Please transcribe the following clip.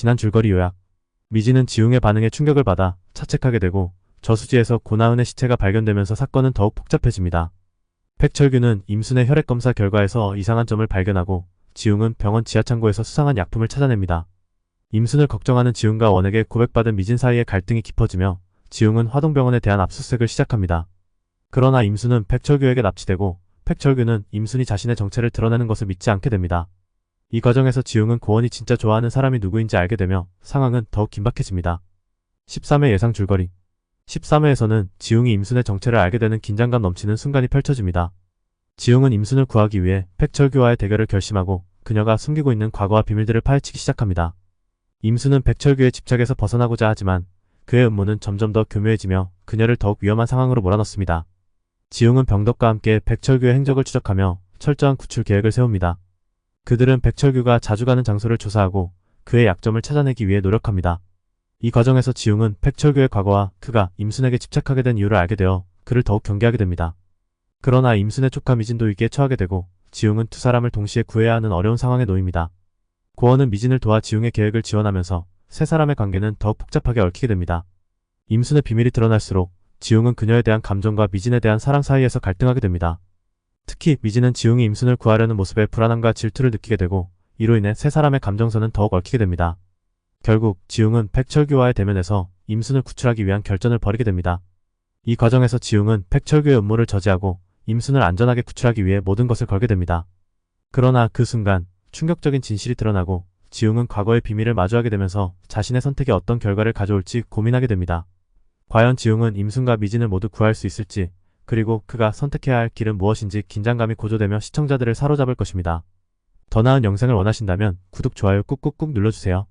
지난 줄거리 요약. 미진은 지웅의 반응에 충격을 받아 차책하게 되고 저수지에서 고나은의 시체가 발견되면서 사건은 더욱 복잡해집니다. 백철규는 임순의 혈액 검사 결과에서 이상한 점을 발견하고 지웅은 병원 지하창고에서 수상한 약품을 찾아냅니다. 임순을 걱정하는 지웅과 원에게 고백받은 미진 사이의 갈등이 깊어지며 지웅은 화동병원에 대한 압수수색을 시작합니다. 그러나 임순은 백철규에게 납치되고 백철규는 임순이 자신의 정체를 드러내는 것을 믿지 않게 됩니다. 이 과정에서 지웅은 고원이 진짜 좋아하는 사람이 누구인지 알게 되며 상황은 더욱 긴박해집니다. 13회 예상 줄거리 13회에서는 지웅이 임순의 정체를 알게 되는 긴장감 넘치는 순간이 펼쳐집니다. 지웅은 임순을 구하기 위해 백철규와의 대결을 결심하고 그녀가 숨기고 있는 과거와 비밀들을 파헤치기 시작합니다. 임순은 백철규의 집착에서 벗어나고자 하지만 그의 음모는 점점 더 교묘해지며 그녀를 더욱 위험한 상황으로 몰아넣습니다. 지웅은 병덕과 함께 백철규의 행적을 추적하며 철저한 구출 계획을 세웁니다. 그들은 백철규가 자주 가는 장소를 조사하고 그의 약점을 찾아내기 위해 노력합니다. 이 과정에서 지웅은 백철규의 과거와 그가 임순에게 집착하게 된 이유를 알게 되어 그를 더욱 경계하게 됩니다. 그러나 임순의 조카 미진도 위기에 처하게 되고 지웅은 두 사람을 동시에 구해야 하는 어려운 상황에 놓입니다. 고원은 미진을 도와 지웅의 계획을 지원하면서 세 사람의 관계는 더욱 복잡하게 얽히게 됩니다. 임순의 비밀이 드러날수록 지웅은 그녀에 대한 감정과 미진에 대한 사랑 사이에서 갈등하게 됩니다. 특히 미진은 지웅이 임순을 구하려는 모습에 불안함과 질투를 느끼게 되고 이로 인해 세 사람의 감정선은 더욱 얽히게 됩니다. 결국 지웅은 백철규와의 대면에서 임순을 구출하기 위한 결전을 벌이게 됩니다. 이 과정에서 지웅은 백철규의 음모를 저지하고 임순을 안전하게 구출하기 위해 모든 것을 걸게 됩니다. 그러나 그 순간 충격적인 진실이 드러나고 지웅은 과거의 비밀을 마주하게 되면서 자신의 선택이 어떤 결과를 가져올지 고민하게 됩니다. 과연 지웅은 임순과 미진을 모두 구할 수 있을지 그리고 그가 선택해야 할 길은 무엇인지 긴장감이 고조되며 시청자들을 사로잡을 것입니다. 더 나은 영상을 원하신다면 구독, 좋아요 꾹꾹꾹 눌러주세요.